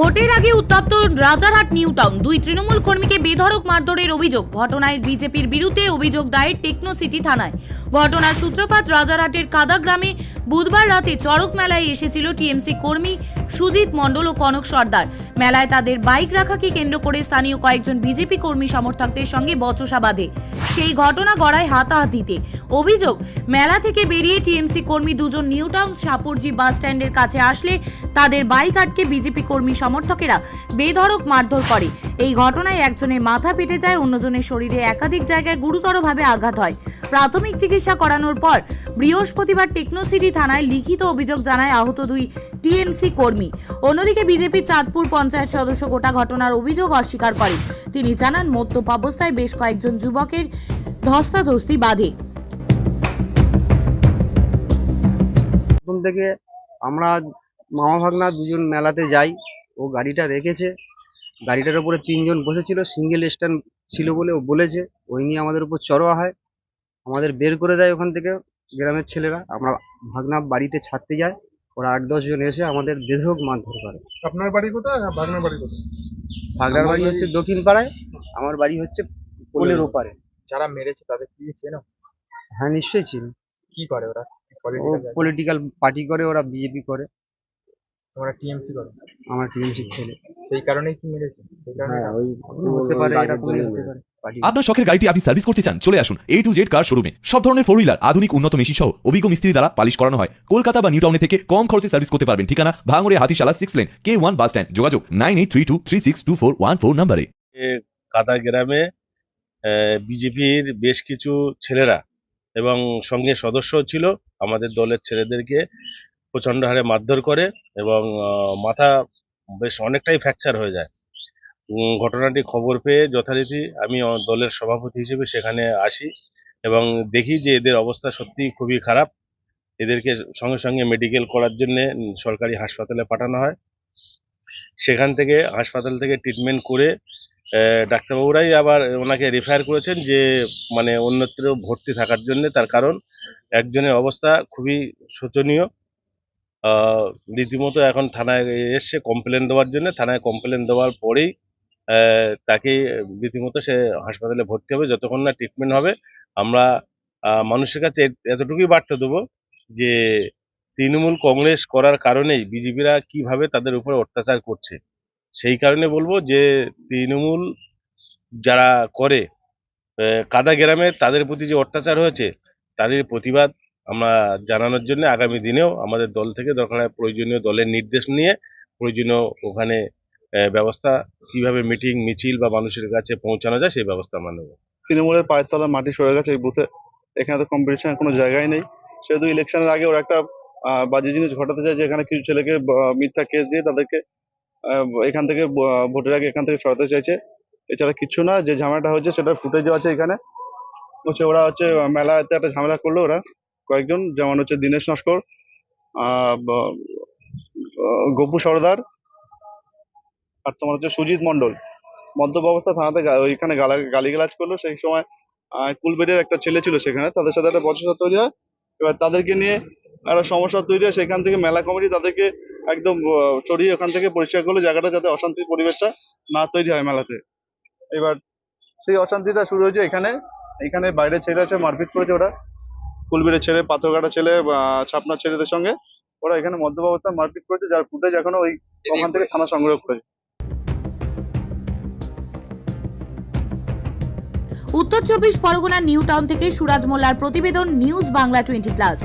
ভোটের আগে উত্তপ্ত রাজারহাট নিউ টাউন, দুই তৃণমূল কর্মীকে বেধড়ক মারধরের অভিযোগ। ঘটনায় বিজেপির বিরুদ্ধে অভিযোগ দায়ের টেকনো সিটি থানায়। ঘটনার সূত্রপাত রাজারহাটের কাদা গ্রামে বুধবার রাতে চড়ক মেলায় এসেছিল টিএমসি কর্মী সুজিত মণ্ডল ও কনক সর্দার। মেলায় তাদের বাইক রাখাকে কেন্দ্র করে স্থানীয় কয়েকজন বিজেপি কর্মী সমর্থকদের সঙ্গে বচসা বাঁধে। সেই ঘটনা গড়ায় হাতাহাতিতে। অভিযোগ, মেলা থেকে বেরিয়ে টিএমসি কর্মী দুজন নিউ টাউন সাপুরজি বাস স্ট্যান্ডের কাছে আসলে তাদের বাইক আটকে বিজেপি কর্মী সমর্থকেরা বেধড়ক মারধর করে। এই ঘটনায় একজনের মাথা পেটে যায়, অন্যজনের শরীরে একাধিক জায়গায় গুরুতরভাবে আঘাত হয়। প্রাথমিক চিকিৎসা করানোর পর বৃহস্পতিবার টেকনোসিটি থানায় লিখিত অভিযোগ জানায় আহত দুই টিএমসি কর্মী। অন্যদিকে বিজেপি চাঁদপুর পঞ্চায়েত সদস্য গোটা ঘটনার অভিযোগ অস্বীকার করে। তিনি জানান, মদ্যপ অবস্থায় বেশ কয়েকজন যুবকের ধস্তাধস্তি বাঁধে। থেকে আমরা মামা ভাগনা দুজন মেলাতে যাই। ও গাড়িটা রেখেছে। গাড়িটার উপরে তিনজন বসেছিল সিঙ্গেল স্ট্যান্ড ছিল বলে ও বলেছে। ওই নিয়ে আমাদের উপর চড়োয়া হয়। আমাদের বের করে দেয় ওখান থেকে গ্রামের ছেলেরা। আমরা ভাগনা বাড়িতে ছাড়তে যায় ওরা আট দশ জন এসে আমাদের বেধরক মারধর করে। আপনার বাড়ি কোথায় ভাগ্নের বাড়ি কোথায়? ভাগনার বাড়ি হচ্ছে দক্ষিণ পাড়ায় আমার বাড়ি হচ্ছে পোলের ওপারে। যারা মেরেছে তাদের কি চেনো? হ্যাঁ নিশ্চয়ই ছিল কি করে ওরা? ও পলিটিক্যাল পার্টি করে ওরা বিজেপি করে। তোমরা টিএমসি করো? আমার টিএমসির ছেলে। সেই কারণেই কি মেরেছে? সেই কারণে হ্যাঁ ওই হতে পারে এরকমই হতে পারে। আপনার শখের গাড়িটি আপনি সার্ভিস করতে চান চলে আসুন এ টু জেড কার শোরুমে সব ধরনের ফোর হুইলার আধুনিক উন্নত মেশিন সহ অভিজ্ঞ মিস্ত্রি দ্বারা পালিশ করানো হয়। কলকাতা বা নিউ টাউনে থেকে কম খরচে সার্ভিস করতে পারবেন। ঠিকানা ভাঙড়ে Hatishala six lane K one bus stand যোগাযোগ nine eight three two three six two four one four নাম্বারে। কাদা গ্রামে বিজেপির বেশ কিছু ছেলেরা এবং সঙ্গে সদস্য ছিল। আমাদের দলের ছেলেদেরকে প্রচণ্ড হারে মারধর করে এবং মাথা বেশ অনেকটাই ফ্র্যাকচার হয়ে যায়। ঘটনাটি খবর পেয়ে যথারীতি আমি দলের সভাপতি হিসেবে সেখানে আসি এবং দেখি যে এদের অবস্থা সত্যি খুবই খারাপ। এদেরকে সঙ্গে সঙ্গে মেডিকেল করার জন্য সরকারি হাসপাতালে পাঠানো হয়। সেখান থেকে হাসপাতাল থেকে ট্রিটমেন্ট করে ডাক্তারবাবুরাই আবার ওনাকে রেফার করেছেন যে মানে অন্যত্র ভর্তি থাকার জন্য তার কারণ। একজনের অবস্থা খুবই শোচনীয়। রীতিমতো এখন থানায় এসছে কমপ্লেন দেওয়ার জন্য, থানায় কমপ্লেন দেওয়ার পরেই তাকে রীতিমতো সে হাসপাতালে ভর্তি হবে যতক্ষণ না ট্রিটমেন্ট হবে। আমরা মানুষের কাছে এতটুকুই বার্তা দেবো যে, তৃণমূল কংগ্রেস করার কারণেই বিজেপিরা কীভাবে তাদের উপর অত্যাচার করছে, সেই কারণে বলব যে, তৃণমূল যারা করে কাদা গ্রামে তাদের প্রতি যে অত্যাচার হয়েছে, তাদের প্রতিবাদ আমরা জানানোর জন্য আগামী দিনেও আমাদের দল থেকে দরকার প্রয়োজনীয় দলের নির্দেশ নিয়ে, প্রয়োজনীয় ওখানে ব্যবস্থা, কীভাবে মিটিং, মিছিল বা মানুষের কাছে পৌঁছানো যায় সেই ব্যবস্থা আমরা নেব। তৃণমূলের পায়ের মাটি সরে গেছে, এই বুথে এখানে তো কম্পিটিশনের কোনো জায়গাই নেই। সেহেতু ইলেকশনের আগে ওরা একটা বাজে জিনিস ঘটাতে চায় যে এখানে কিছু ছেলেকে মিথ্যা কেস দিয়ে তাদেরকে এখান থেকে ভোটের আগে এখান থেকে সরাতে চাইছে। এছাড়া কিছু না, যে ঝামেলাটা হচ্ছে সেটা ফুটেজও আছে এখানে। হচ্ছে ওরা হচ্ছে মেলাতে একটা ঝামেলা করল ওরা। কয়েকজন, যেমন হচ্ছে দীনেশ নস্কর গপু সর্দার, আর তোমার হচ্ছে সুজিত মন্ডল মদ্যপ অবস্থা থানাতে ওইখানে গালা- গালিগালাজ করল। সেই সময় কুলবেড়ের একটা ছেলে ছিল সেখানে। তাদের সাথে একটা বচসা তৈরি হয়। এবার তাদেরকে নিয়ে একটা সমস্যা তৈরি হয়। সেখান থেকে মেলা কমিটি তাদেরকে একদম সরিয়ে ওখান থেকে পরিষ্কার করল। জায়গাটা যাতে অশান্তির পরিবেশটা না তৈরি হয় মেলাতে। এবার সেই অশান্তিটা শুরু হয়েছে এখানে। এখানে বাইরে ছেলে আছে, মারপিট করেছে ওরা। কুলবেড়ের ছেলে পাথরঘাটা ছেলে ছাপনার ছেলেদের সঙ্গে ওরা এখানে মদ্যপ মারপিট করেছে, যার ফুটেজ এখনও ওই ওখান থেকে থানা সংগ্রহ করেছে। উত্তর চব্বিশ পরগনার নিউ টাউন থেকে সুরাজ মোল্লার প্রতিবেদন নিউজ বাংলা টোয়েন্টি প্লাস।